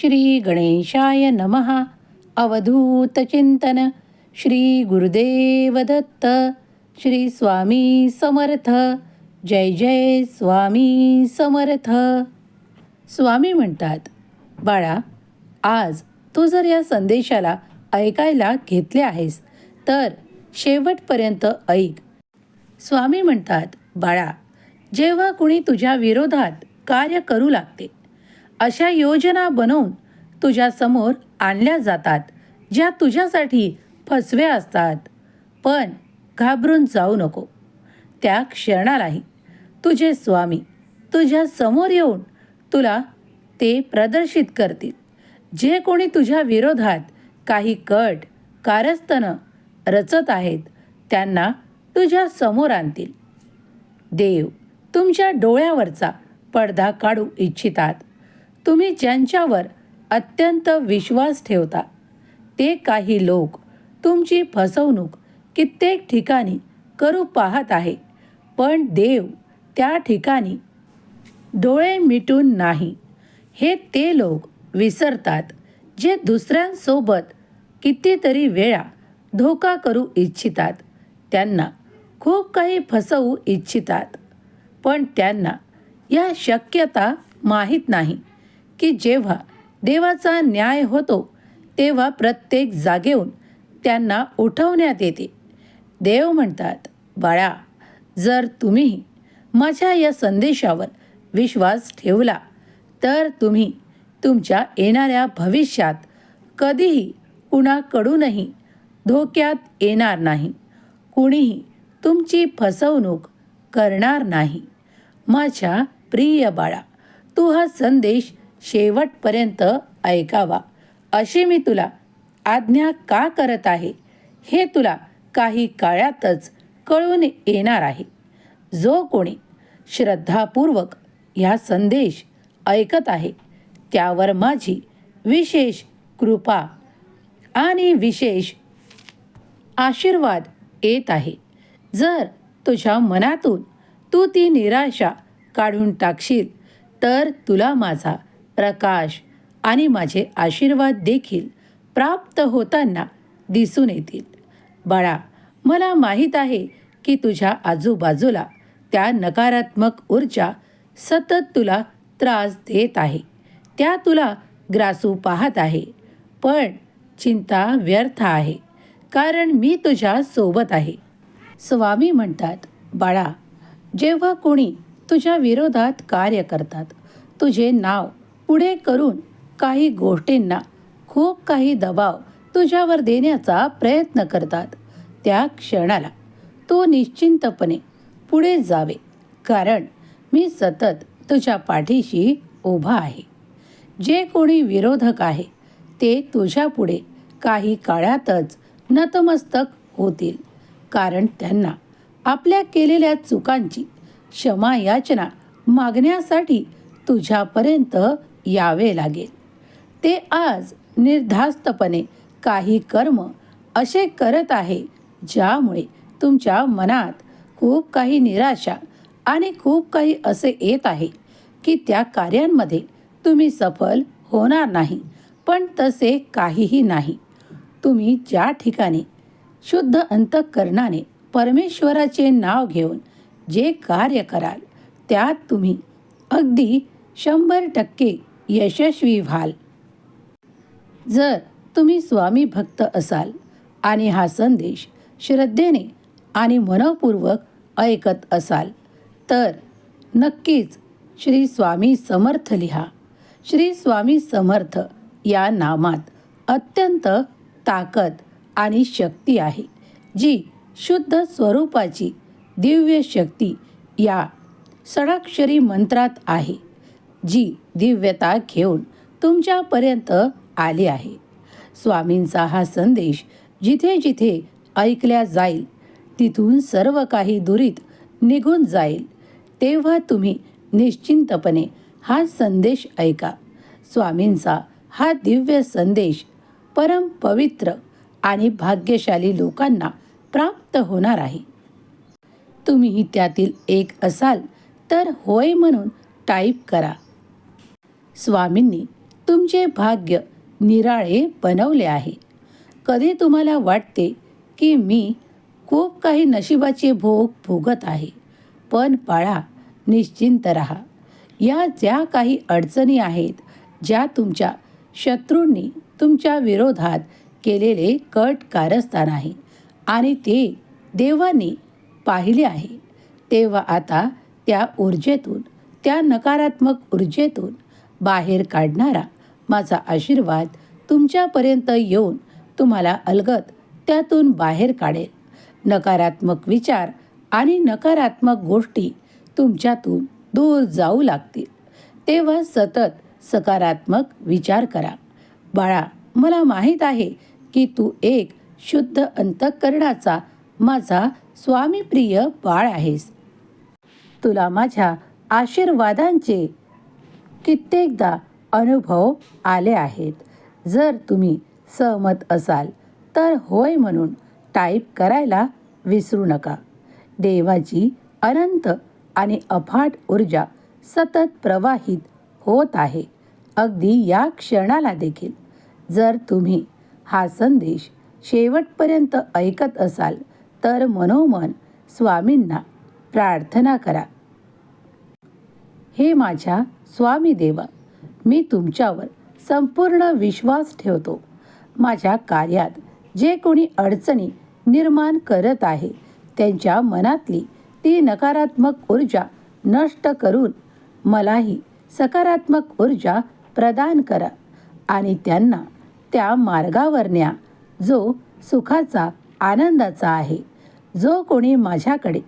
श्री गणेशाय नमः अवधूतचिंतन श्री गुरुदेव दत्त। श्री स्वामी समर्थ। जय जय स्वामी समर्थ। स्वामी म्हणतात बाळा आज तू जर या संदेशाला ऐकायला घेतले आहेस तर शेवटपर्यंत ऐक. स्वामी म्हणतात बाळा जेव्हा कुणी तुझ्या विरोधात कार्य करू लागते अशा योजना बनवून तुझ्यासमोर आणल्या जातात ज्या तुझ्यासाठी फसव्या असतात. पण घाबरून जाऊ नको. त्या क्षणालाही तुझे स्वामी तुझ्या समोर येऊन तुला ते प्रदर्शित करतील. जे कोणी तुझ्या विरोधात काही कट कारस्थनं रचत आहेत त्यांना तुझ्या समोर आणतील. देव तुमच्या डोळ्यावरचा पडदा काढू इच्छितात. तुम्ही ज्यांच्यावर अत्यंत विश्वास ठेवता ते काही लोक तुमची फसवणूक कित्येक ठिकाणी करू पाहत आहे पण देव त्या ठिकाणी डोळे मिटून नाही. हे ते लोक विसरतात जे दुसऱ्यांसोबत कितीतरी वेळा धोका करू इच्छितात. त्यांना खूप काही फसवू इच्छितात पण त्यांना या शक्यता माहीत नाही. की जेव्हा देवाचा न्याय होतो तेव्हा प्रत्येक जागेहून त्यांना उठवण्यात येते. देव म्हणतात बाळा जर तुम्ही माझ्या या संदेशावर विश्वास ठेवला तर तुम्ही तुमच्या येणाऱ्या भविष्यात कधीही कुणाकडूनही धोक्यात येणार नाही. कुणीही तुमची फसवणूक करणार नाही. माझ्या प्रिय बाळा तू हा संदेश शेवटपर्यंत ऐकावा. अशी मी तुला आज्ञा का करत आहे हे तुला काही काळातच कळून येणार आहे. जो कोणी श्रद्धापूर्वक ह्या संदेश ऐकत आहे त्यावर माझी विशेष कृपा आणि विशेष आशीर्वाद येत आहे. जर तुझ्या मनातून तू ती निराशा काढून टाकशील तर तुला माझा प्रकाश आणि माझे आशीर्वाद देखील प्राप्त होताना दिसून येतील. बाळा मला माहीत आहे की तुझ्या आजूबाजूला त्या नकारात्मक ऊर्जा सतत तुला त्रास देत आहे. त्या तुला ग्रासू पाहत आहे. पण चिंता व्यर्थ आहे कारण मी तुझ्या सोबत आहे. स्वामी म्हणतात बाळा जेव्हा कोणी तुझ्या विरोधात कार्य करतात तुझे नाव पुढे करून काही गोष्टींना खूप काही दबाव तुझ्यावर देण्याचा प्रयत्न करतात. त्या क्षणाला तू निश्चिंतपणे पुढे जावे कारण मी सतत तुझ्या पाठीशी उभा आहे. जे कोणी विरोधक आहे ते तुझ्यापुढे काही काळातच नतमस्तक होतील कारण त्यांना आपल्या केलेल्या चुकांची क्षमा याचना मागण्यासाठी तुझ्यापर्यंत यावे लागेल. ते आज निर्धास्तपणे काही कर्म असे करत आहे ज्यामुळे तुमच्या मनात खूप काही निराशा आणि खूप काही असे येत आहे की त्या कार्यांमध्ये तुम्ही सफल होणार नाही पण तसे काहीही नाही. तुम्ही ज्या ठिकाणी शुद्ध अंतःकरणाने परमेश्वराचे नाव घेऊन जे कार्य कराल त्यात तुम्ही अगदी शंभर टक्के यशस्वी व्हाल. जर तुम्ही स्वामी भक्त असाल आणि हा संदेश श्रद्धेने आणि मनपूर्वक ऐकत असाल तर नक्कीच श्री स्वामी समर्थ लिहा. श्री स्वामी समर्थ या नामात अत्यंत ताकद आणि शक्ती आहे जी शुद्ध स्वरूपाची दिव्य शक्ती या षडाक्षरी मंत्रात आहे. जी दिव्यता घेऊन तुमच्यापर्यंत आली आहे. स्वामींचा हा संदेश जिथे जिथे ऐकल्या जाईल तिथून सर्व काही दुरीत निघून जाईल तेव्हा तुम्ही निश्चिंतपणे हा संदेश ऐका. स्वामींचा हा दिव्य संदेश परम पवित्र आणि भाग्यशाली लोकांना प्राप्त होणार आहे. तुम्ही त्यातील एक असाल तर होय म्हणून टाईप करा. स्वामींनी तुमचे भाग्य निराळे बनवले आहे. कधी तुम्हाला वाटते की मी खूप काही नशिबाचे भोग भोगत आहे पण बाळा निश्चिंत रहा. या ज्या काही अडचणी आहेत ज्या तुमच्या शत्रूंनी तुमच्या विरोधात केलेले कट कारस्थान आहे आणि ते देवानी पाहिले आहे तेव्हा आता त्या ऊर्जेतून त्या नकारात्मक ऊर्जेतून बाहेर काढणारा माझा आशीर्वाद तुमच्यापर्यंत येऊन तुम्हाला अलगत त्यातून बाहेर काढेल. नकारात्मक विचार आणि नकारात्मक गोष्टी तुमच्यातून दूर जाऊ लागतील. तेव्हा सतत सकारात्मक विचार करा. बाळा मला माहीत आहे की तू एक शुद्ध अंतःकरणाचा माझा स्वामीप्रिय बाळ आहेस. तुला माझ्या आशीर्वादांचे कित्येकदा अनुभव आले आहेत. जर तुम्ही सहमत असाल तर होय म्हणून टाईप करायला विसरू नका. देवाची अनंत आणि अफाट ऊर्जा सतत प्रवाहित होत आहे. अगदी या क्षणाला देखील. जर तुम्ही हा संदेश शेवटपर्यंत ऐकत असाल तर मनोमन स्वामींना प्रार्थना करा. हे माझ्या स्वामी देवा मी तुमच्यावर संपूर्ण विश्वास ठेवतो. माझ्या कार्यात जे कोणी अडचणी निर्माण करत आहे त्यांच्या मनातली ती नकारात्मक ऊर्जा नष्ट करून मलाही सकारात्मक ऊर्जा प्रदान करा आणि त्यांना त्या मार्गावर न्या जो सुखाचा आनंदाचा आहे. जो कोणी माझ्याकडे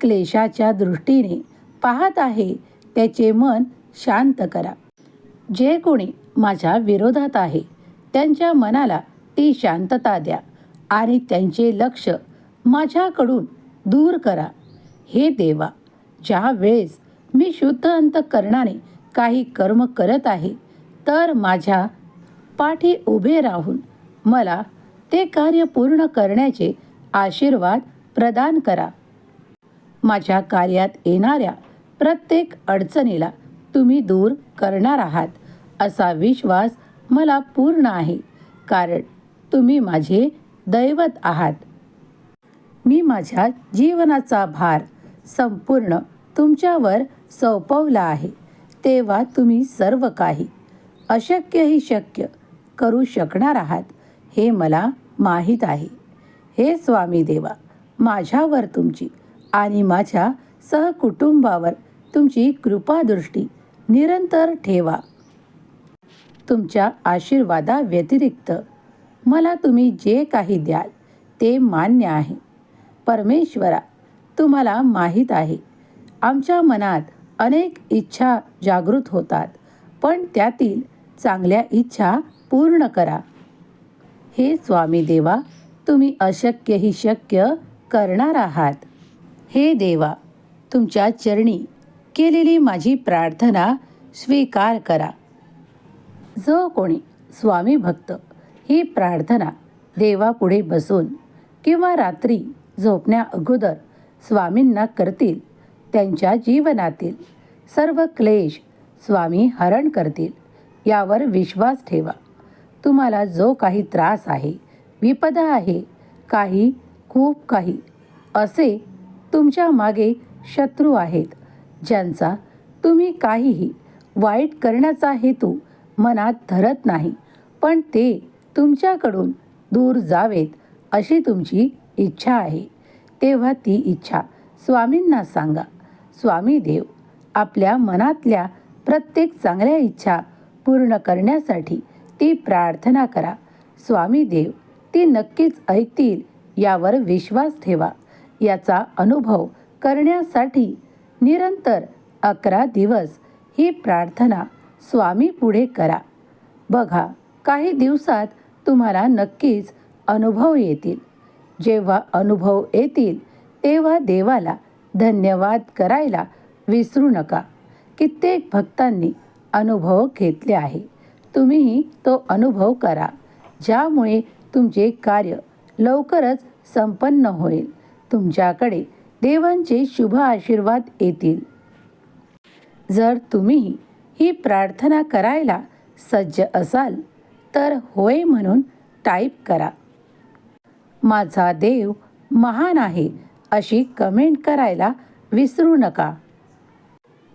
क्लेशाच्या दृष्टीने पाहत आहे त्याचे मन शांत करा. जे कोणी माझ्या विरोधात आहे त्यांच्या मनाला ती शांतता द्या आणि त्यांचे लक्ष माझ्याकडून दूर करा. हे देवा ज्या वेळेस मी शुद्ध अंतकरणाने काही कर्म करत आहे तर माझ्या पाठी उभे राहून मला ते कार्य पूर्ण करण्याचे आशीर्वाद प्रदान करा. माझ्या कार्यात येणाऱ्या प्रत्येक अडचणीला तुम्ही दूर करणार आहात असा विश्वास मला पूर्ण आहे. कारण तुम्ही माझे दैवत आहात. मी माझ्या जीवनाचा भार संपूर्ण तुमच्यावर सोपवला आहे. तेव्हा तुम्ही सर्व काही अशक्यही शक्य करू शकणार आहात हे मला माहीत आहे. हे स्वामी देवा माझ्यावर तुमची आणि माझ्या सहकुटुंबावर तुमची कृपादृष्टी निरंतर ठेवा. तुमच्या आशीर्वादाव्यतिरिक्त मला तुम्ही जे काही द्याल ते मान्य आहे. परमेश्वरा तुम्हाला माहीत आहे. आमच्या मनात अनेक इच्छा जागृत होतात पण त्यातील चांगल्या इच्छा पूर्ण करा. हे स्वामी देवा तुम्ही अशक्यही शक्य करणार आहात. हे देवा तुमच्या चरणी केलेली माझी प्रार्थना स्वीकार करा. जो कोणी स्वामी भक्त ही प्रार्थना देवापुढे बसून किंवा रात्री झोपण्या अगोदर स्वामींना करतील त्यांच्या जीवनातील सर्व क्लेश स्वामी हरण करतील यावर विश्वास ठेवा. तुम्हाला जो काही त्रास आहे विपदा आहे काही खूप काही असे तुमच्या मागे शत्रू आहेत. ज्यांचा तुम्ही काहीही वाईट करण्याचा हेतू मनात धरत नाही पण ते तुमच्याकडून दूर जावेत अशी तुमची इच्छा आहे. तेव्हा ती इच्छा स्वामींना सांगा. स्वामी देव आपल्या मनातल्या प्रत्येक चांगल्या इच्छा पूर्ण करण्यासाठी ती प्रार्थना करा. स्वामी देव ती नक्कीच ऐकतील यावर विश्वास ठेवा. याचा अनुभव करण्यासाठी निरंतर अकरा दिवस ही प्रार्थना स्वामी पुढे करा. बघा काही दिवसात तुम्हाला नक्कीच अनुभव येतील. जेव्हा अनुभव येतील तेव्हा देवाला धन्यवाद करायला विसरू नका. कित्येक भक्तांनी अनुभव घेतले आहे. तुम्हीही तो अनुभव करा. ज्यामुळे तुमचे कार्य लवकरच संपन्न होईल. तुमच्याकडे देवांचे शुभ आशीर्वाद येतील. जर तुम्ही ही प्रार्थना करायला सज्ज असाल तर होय म्हणून टाईप करा. माझा देव महान आहे अशी कमेंट करायला विसरू नका.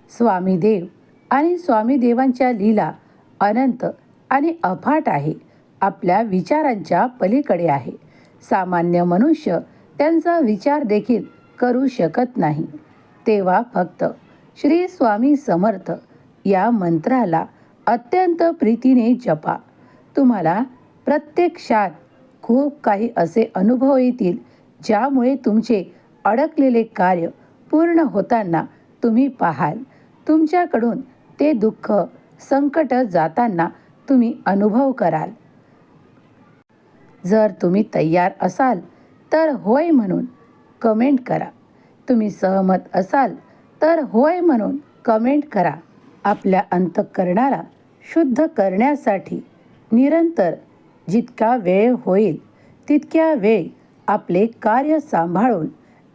स्वामी देव आणि स्वामी देवांच्या लीला अनंत आणि अफाट आहे आपल्या विचारांच्या पलीकडे आहे. सामान्य मनुष्य त्यांचा विचार देखील करू शकत नाही. तेव्हा फक्त श्री स्वामी समर्थ या मंत्राला अत्यंत प्रीतीने जपा. तुम्हाला प्रत्यक्षात खूप काही असे अनुभव येतील ज्यामुळे तुमचे अडकलेले कार्य पूर्ण होताना तुम्ही पाहाल. तुमच्याकडून ते दुःख संकट जाताना तुम्ही अनुभव कराल. जर तुम्ही तयार असाल तर होय म्हणून कमेंट करा. तुम्ही सहमत असाल तर होय म्हणून कमेंट करा. आपल्या अंतःकरणाला शुद्ध करण्यासाठी निरंतर जितका वेळ होईल तितक्या वेळ आपले कार्य सांभाळून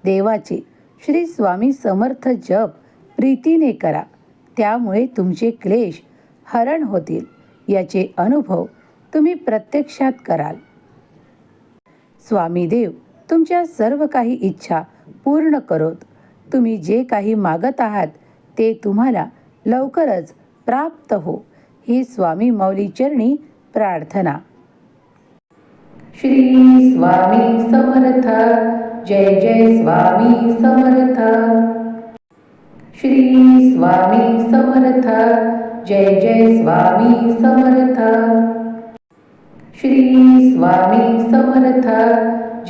देवाचे श्री स्वामी समर्थ जप प्रीतीने करा. त्यामुळे तुमचे क्लेश हरण होतील याचे अनुभव तुम्ही प्रत्यक्षात कराल. स्वामी देव तुमच्या सर्व काही इच्छा पूर्ण करोत. तुम्ही जे काही मागत आहात ते तुम्हाला लवकरच प्राप्त हो. ही स्वामी मौली चरणी प्रार्थना. श्री स्वामी समर्थ. जय जय स्वामी समर्थ. श्री स्वामी समर्थ. जय जय स्वामी समर्थ. श्री स्वामी समर्थ.